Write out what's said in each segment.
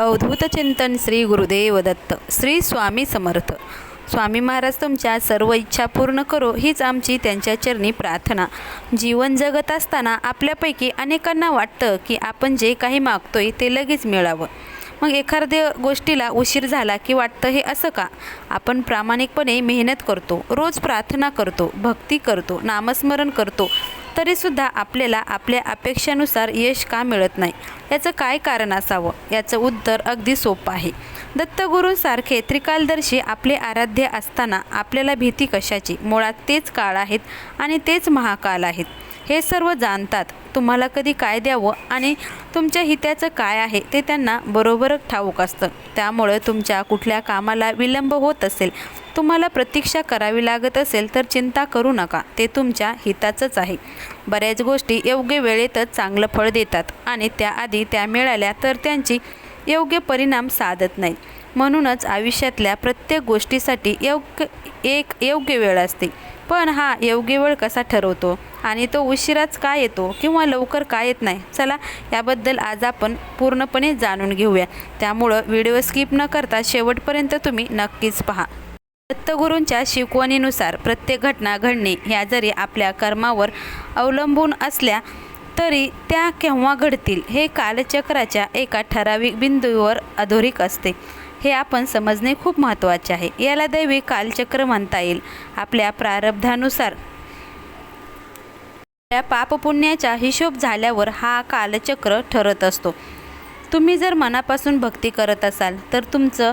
अवधूत चिंतन श्री गुरुदेव दत्त श्री स्वामी समर्थ. स्वामी महाराज तुमच्या सर्व इच्छा पूर्ण करो हीच आमची त्यांच्या चरणी प्रार्थना. जीवन जगत असताना आपल्यापैकी अनेकांना वाटतं की आपण जे काही मागतोय ते लगेच मिळावं. मग एखाद्या गोष्टीला उशीर झाला की वाटतं हे असं का? आपण प्रामाणिकपणे मेहनत करतो रोज प्रार्थना करतो भक्ती करतो नामस्मरण करतो तरीसुद्धा आपल्याला आपल्या अपेक्षेनुसार यश का मिळत नाही? याचं काय कारण असावं? याचं उत्तर अगदी सोपं आहे. दत्तगुरूंसारखे त्रिकालदर्शी आपले आराध्य असताना आपल्याला भीती कशाची? मुळात तेच काळ आहेत आणि तेच महाकाल आहेत. हे सर्व जाणतात तुम्हाला कधी काय द्यावं आणि तुमच्या हिताचं काय आहे ते त्यांना बरोबर ठाऊक असतं. त्यामुळं तुमच्या कुठल्या कामाला विलंब होत असेल तुम्हाला प्रतीक्षा करावी लागत असेल तर चिंता करू नका ते तुमच्या हिताचंच आहे. बऱ्याच गोष्टी योग्य वेळेतच चांगलं फळ देतात आणि त्याआधी त्या मिळाल्या तर त्यांची योग्य परिणाम साधत नाही. म्हणूनच आयुष्यातल्या प्रत्येक गोष्टीसाठी योग्य एक योग्य वेळ असते. पण हा योग्य वेळ कसा ठरवतो? आणि तो उशिराच का येतो किंवा लवकर का येत नाही? चला याबद्दल आज आपण पूर्णपणे जाणून घेऊया. त्यामुळं व्हिडिओ स्किप न करता शेवटपर्यंत तुम्ही नक्कीच पहा. दत्तगुरूंच्या शिकवणीनुसार प्रत्येक घटना घडणे ह्या जरी आपल्या कर्मावर अवलंबून असल्या तरी त्या केव्हा घडतील हे कालचक्राच्या एका ठराविक बिंदूवर अधोरिक असते. हे आपण समजणे खूप महत्त्वाचे आहे. याला दैवी कालचक्र म्हणता येईल. आपल्या प्रारब्धानुसार. आपल्या पापपुण्याचा हिशोब झाल्यावर हा कालचक्र ठरत असतो. तुम्ही जर मनापासून भक्ती करत असाल तर तुमचं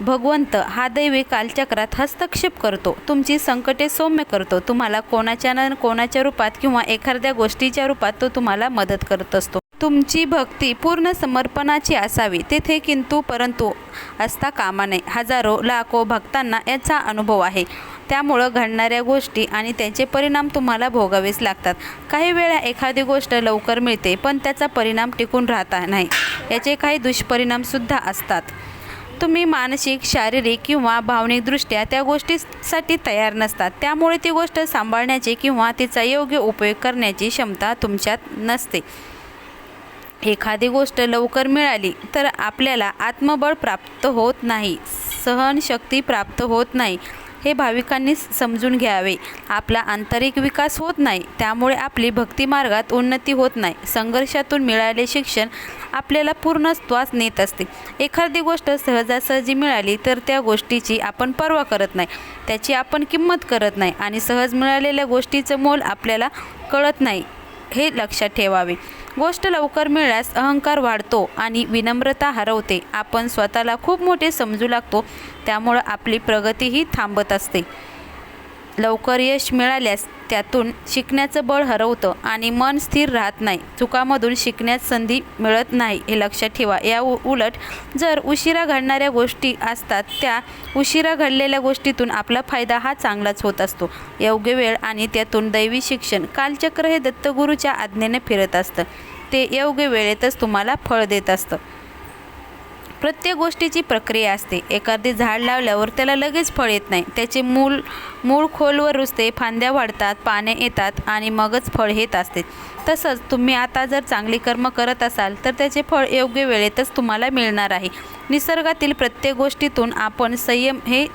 भगवंत हा दैवी कालचक्रात हस्तक्षेप करतो. तुमची संकटे सौम्य करतो. तुम्हाला कोणाच्या न कोणाच्या रूपात किंवा एखाद्या गोष्टीच्या रूपात तो तुम्हाला मदत करत असतो. तुमची भक्ती पूर्ण समर्पणाची असावी. तेथे किंतु परंतु असता कामा नये. हजारो लाखो भक्तांना याचा अनुभव आहे. त्यामुळं घडणाऱ्या गोष्टी आणि त्याचे परिणाम तुम्हाला भोगावेच लागतात. काही वेळा एखादी गोष्ट लवकर मिळते पण त्याचा परिणाम टिकून राहता नाही. याचे काही दुष्परिणामसुद्धा असतात. तुम्ही मानसिक शारीरिक किंवा भावनिकदृष्ट्या त्या गोष्टीसाठी तयार नसतात. त्यामुळे ती गोष्ट सांभाळण्याची किंवा तिचा योग्य उपयोग करण्याची क्षमता तुमच्यात नसते. एखादी गोष्ट लवकर मिळाली तर आपल्याला आत्मबळ प्राप्त होत नाही सहनशक्ती प्राप्त होत नाही हे भाविकांनी समजून घ्यावे. आपला आंतरिक विकास होत नाही त्यामुळे आपली भक्तिमार्गात उन्नती होत नाही. संघर्षातून मिळाले शिक्षण आपल्याला पूर्णत्वास नेत असते. एखादी गोष्ट सहजासहजी मिळाली तर त्या गोष्टीची आपण पर्वा करत नाही. त्याची आपण किंमत करत नाही आणि सहज मिळालेल्या गोष्टीचं मोल आपल्याला कळत नाही हे लक्षात ठेवावे. गोष्ट लवकर मिळाल्यास अहंकार वाढतो आणि विनम्रता हरवते. आपण स्वतःला खूप मोठे समजू लागतो त्यामुळं आपली प्रगतीही थांबत असते. लवकर यश मिळाल्यास त्यातून शिकण्याचं बळ हरवतं आणि मन स्थिर राहत नाही. चुकामधून शिकण्यास संधी मिळत नाही हे लक्षात ठेवा. या उ उलट जर उशिरा घडणाऱ्या गोष्टी असतात त्या उशिरा घडलेल्या गोष्टीतून आपला फायदा हा चांगलाच होत असतो. योग्य वेळ आणि त्यातून दैवी शिक्षण कालचक्र हे दत्तगुरूच्या आज्ञेने फिरत असतं. ते योग्य वेळेतच तुम्हाला फळ देत असतं. प्रत्येक गोष्टीची प्रक्रिया असते. एखादे झाड लावल्यावर त्याला लगेच फळ येत नाही. त्याचे मूळ मूळ खोलवर रुजते फांद्या वाढतात पाने येतात आणि मगच फळ येत असते. तसंच तुम्ही आता जर चांगली कर्म करत असाल तर त्याचे फळ योग्य वेळेतच तुम्हाला मिळणार आहे. निसर्गातील प्रत्येक गोष्टीतून आपण संयम हे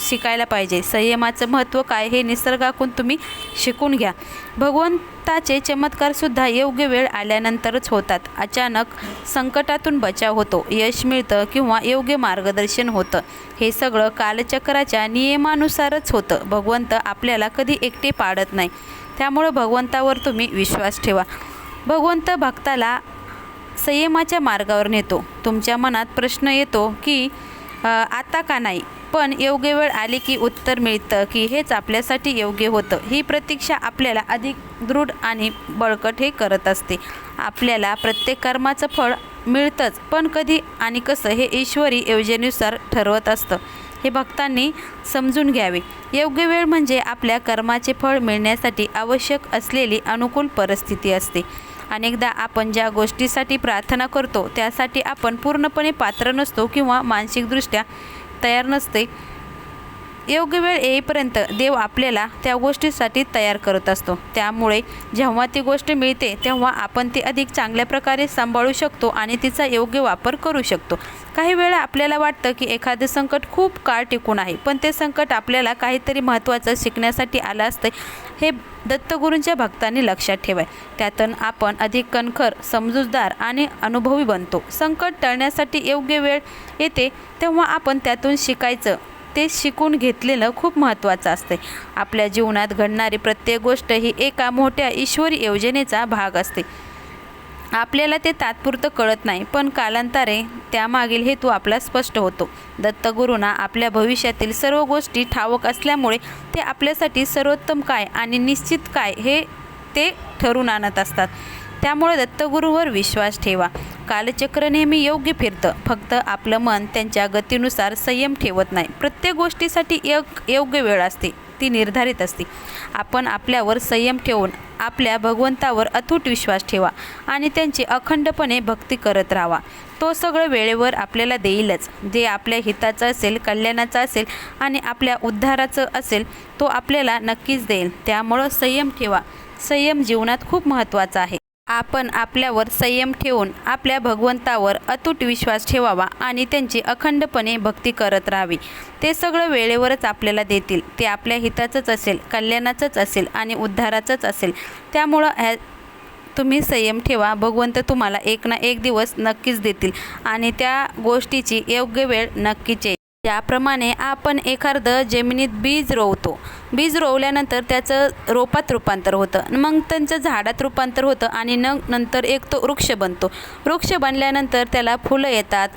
शिकायला पाहिजे. संयमाचं महत्त्व काय हे निसर्गाकून तुम्ही शिकून घ्या. भगवंताचे चमत्कारसुद्धा योग्य वेळ आल्यानंतरच होतात. अचानक संकटातून बचाव होतो. यश मिळतं किंवा योग्य मार्गदर्शन होतं. हे सगळं कालचक्राच्या नियमानुसारच होतं. भगवंत आपल्याला कधी एकटे पाडत नाही. त्यामुळं भगवंतावर तुम्ही विश्वास ठेवा. भगवंत भक्ताला संयमाच्या मार्गावर नेतो. तुमच्या मनात प्रश्न येतो की आता का नाही? पण योग्य वेळ आली की उत्तर मिळतं की हेच आपल्यासाठी योग्य होतं. ही प्रतीक्षा आपल्याला अधिक दृढ आणि बळकट हे करत असते. आपल्याला प्रत्येक कर्माचं फळ मिळतंच पण कधी आणि कसं हे ईश्वरी योजनेनुसार ठरवत असतं. हे भक्तांनी समजून घ्यावे. योग्य वेळ म्हणजे आपल्या कर्माचे फळ मिळण्यासाठी आवश्यक असलेली अनुकूल परिस्थिती असते. अनेकदा आपण ज्या गोष्टीसाठी प्रार्थना करतो त्यासाठी आपण पूर्णपणे पात्र नसतो किंवा मानसिकदृष्ट्या तयार नसते. योग्य वेळ येईपर्यंत देव आपल्याला त्या गोष्टीसाठी तयार करत असतो. त्यामुळे जेव्हा ती गोष्ट मिळते तेव्हा आपण ती अधिक चांगल्या प्रकारे सांभाळू शकतो आणि तिचा योग्य वापर करू शकतो. काही वेळा आपल्याला वाटतं की एखादं संकट खूप काळ टिकून आहे पण ते संकट आपल्याला काहीतरी महत्त्वाचं शिकण्यासाठी आलं असतं हे दत्तगुरूंच्या भक्तांनी लक्षात ठेवाय. त्यातून आपण अधिक कणखर समजूतदार आणि अनुभवी बनतो. संकट टळण्यासाठी योग्य वेळ येते तेव्हा आपण त्यातून शिकायचं ते शिकून घेतलेलं खूप महत्त्वाचं असते आपल्या जीवनात घडणारी प्रत्येक गोष्ट ही एका मोठ्या ईश्वरी योजनेचा भाग असते. आपल्याला ते तात्पुरतं कळत नाही पण कालांतरे त्यामागील हेतू आपला स्पष्ट होतो. दत्तगुरूंना आपल्या भविष्यातील सर्व गोष्टी ठावक असल्यामुळे ते आपल्यासाठी सर्वोत्तम काय आणि निश्चित काय हे ते ठरून आणत असतात. त्यामुळे दत्तगुरूवर विश्वास ठेवा. कालचक्र नेहमी योग्य फिरतं. फक्त आपलं मन त्यांच्या गतीनुसार संयम ठेवत नाही. प्रत्येक गोष्टीसाठी एक योग्य वेळ असते. ती निर्धारित असते. आपण आपल्यावर संयम ठेवून आपल्या भगवंतावर अथूट विश्वास ठेवा आणि त्यांची अखंडपणे भक्ती करत राहा. तो सगळं वेळेवर आपल्याला देईलच. जे आपल्या हिताचं असेल कल्याणाचं असेल आणि आपल्या उद्धाराचं असेल तो आपल्याला नक्कीच देईल. त्यामुळं संयम ठेवा. संयम जीवनात खूप महत्त्वाचा आहे. आपण आपल्यावर संयम ठेवून आपल्या भगवंतावर अतूट विश्वास ठेवावा आणि त्यांची अखंडपणे भक्ती करत राहावी. ते सगळं वेळेवरच आपल्याला देतील. ते आपल्या हिताचंच असेल कल्याणाचंच असेल आणि उद्धाराचंच असेल. त्यामुळं ह्या तुम्ही संयम ठेवा. भगवंत तुम्हाला एक ना एक दिवस नक्कीच देतील आणि त्या गोष्टीची योग्य वेळ नक्कीच येईल. त्याप्रमाणे आपण एखादं जमिनीत बीज रोवतो. बीज रोवल्यानंतर त्याचं रोपात रूपांतर होतं. मग त्यांचं झाडात रूपांतर होतं आणि न नंतर एक तो वृक्ष बनतो. वृक्ष बनल्यानंतर त्याला फुलं येतात.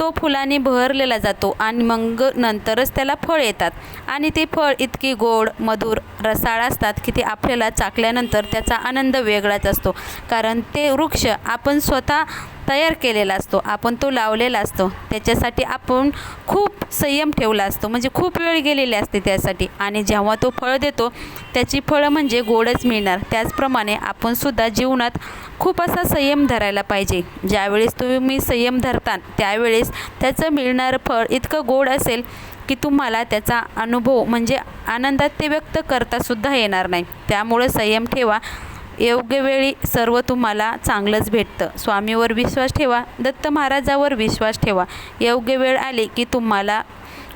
तो फुलांनी बहरलेला जातो आणि मग नंतरच त्याला फळ येतात. आणि ते फळ इतकी गोड मधुर रसाळ असतात की ते आपल्याला चाकल्यानंतर त्याचा आनंद वेगळाच असतो. कारण ते वृक्ष आपण स्वतः तयार केलेला असतो. आपण तो लावलेला असतो. त्याच्यासाठी आपण खूप संयम ठेवला असतो. म्हणजे खूप वेळ गेलेली असते त्यासाठी. आणि जेव्हा तो फळ देतो त्याची फळं म्हणजे गोडच मिळणार. त्याचप्रमाणे आपणसुद्धा जीवनात खूप असा संयम धरायला पाहिजे. ज्यावेळेस तुम्ही संयम धरता त्यावेळेस त्याचं मिळणारं फळ इतकं गोड असेल की तुम्हाला त्याचा अनुभव म्हणजे आनंदात ते व्यक्त करतासुद्धा येणार नाही. त्यामुळे संयम ठेवा. योग्य वेळी सर्व तुम्हाला चांगलंच भेटतं. स्वामीवर विश्वास ठेवा दत्त महाराजावर विश्वास ठेवा. योग्य वेळ आली की तुम्हाला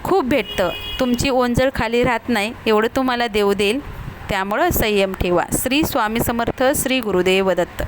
खूप भेटतं. तुमची ओंजळ खाली राहत नाही एवढं तुम्हाला देऊ देईल. त्यामुळं संयम ठेवा. श्री स्वामी समर्थ श्री गुरुदेव दत्त.